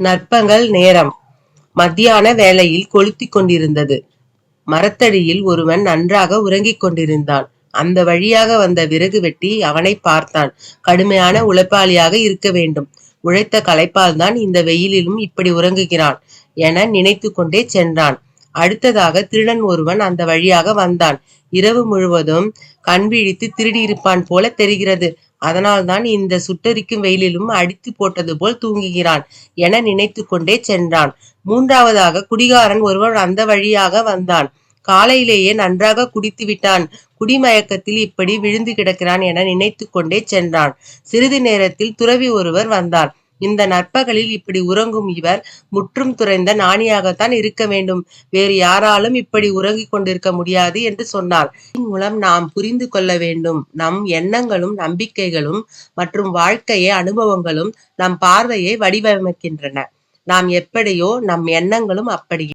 நற்பகல் நேரம். மத்தியான வேளையில் கொளுத்தி கொண்டிருந்தது. மரத்தடியில் ஒருவன் நன்றாக உறங்கிக் கொண்டிருந்தான். அந்த வழியாக வந்த விறகு வெட்டி அவனை பார்த்தான். கடுமையான உழைப்பாளியாக இருக்க வேண்டும். உழைத்த களைப்பால்தான் இந்த வெயிலிலும் இப்படி உறங்குகிறான் என நினைத்து கொண்டே சென்றான். அடுத்ததாக திருடன் ஒருவன் அந்த வழியாக வந்தான். இரவு முழுவதும் கண் விழித்து திருடியிருப்பான் போல தெரிகிறது. அதனால்தான் இந்த சுட்டரிக்கும் வெயிலிலும் அடித்து போட்டது போல் தூங்குகிறான் என நினைத்து கொண்டே சென்றான். மூன்றாவதாக குடிகாரன் ஒருவன் அந்த வழியாக வந்தான். காலையிலேயே நன்றாக குடித்து விட்டான். குடிமயக்கத்தில் இப்படி விழுந்து கிடக்கிறான் என நினைத்து கொண்டே சென்றான். சிறிது நேரத்தில் துறவி ஒருவர் வந்தார் இந்த நற்பகலில் இப்படி உறங்கும் இவர் முற்றும் துறைந்த ஞானியாகத்தான் இருக்க வேண்டும். வேறு யாராலும் இப்படி உறங்கிக் கொண்டிருக்க முடியாது என்று சொன்னார். மூலம் நாம் புரிந்து கொள்ள வேண்டும். நம் எண்ணங்களும் நம்பிக்கைகளும் மற்றும் வாழ்க்கையை அனுபவங்களும் நம் பார்வையை வடிவமைக்கின்றன. நாம் எப்படியோ நம் எண்ணங்களும் அப்படியே